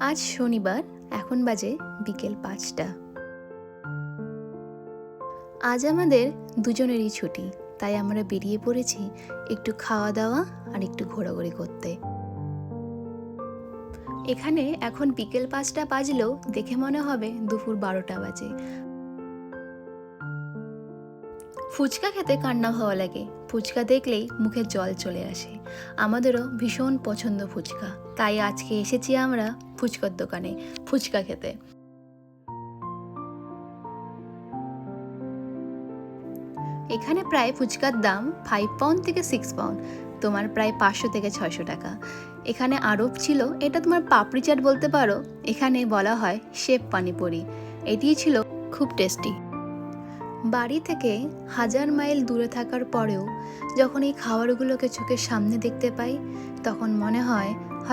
আজ শনিবার, এখন বাজে বিকেল পাঁচটা। আজ আমাদের দুজনেরই ছুটি, তাই আমরা বেরিয়ে পড়েছি একটু খাওয়া দাওয়া আর একটু ঘোরাঘুরি করতে। এখানে এখন বিকেল পাঁচটা বাজলেও দেখে মনে হবে দুপুর বারোটা বাজে। ফুচকা খেতে কান্না ভালো লাগে ফুচকা দেখলেই মুখে জল চলে আসে। আমাদেরও ভীষণ পছন্দ ফুচকা। তাই আজকে এসেছি আমরা ফুচকার দোকানে, ফুচকা খেতে। এখানে প্রায় ফুচকার দাম ফাইভ পাউন্ড থেকে সিক্স পাউন্ড তোমার প্রায় পাঁচশো থেকে ছয়শো টাকা। এখানে আরব ছিল, এটা তোমার পাপড়ি চাট বলতে পারো, এখানে বলা হয় শেপ পানিপুরি। এটিই ছিল খুব টেস্টি বাড়ি থেকে হাজার মাইল দূরে থাকার পরেও যখন এই খাবারগুলোকে চোখের সামনে দেখতে পাই, তখন মনে হয়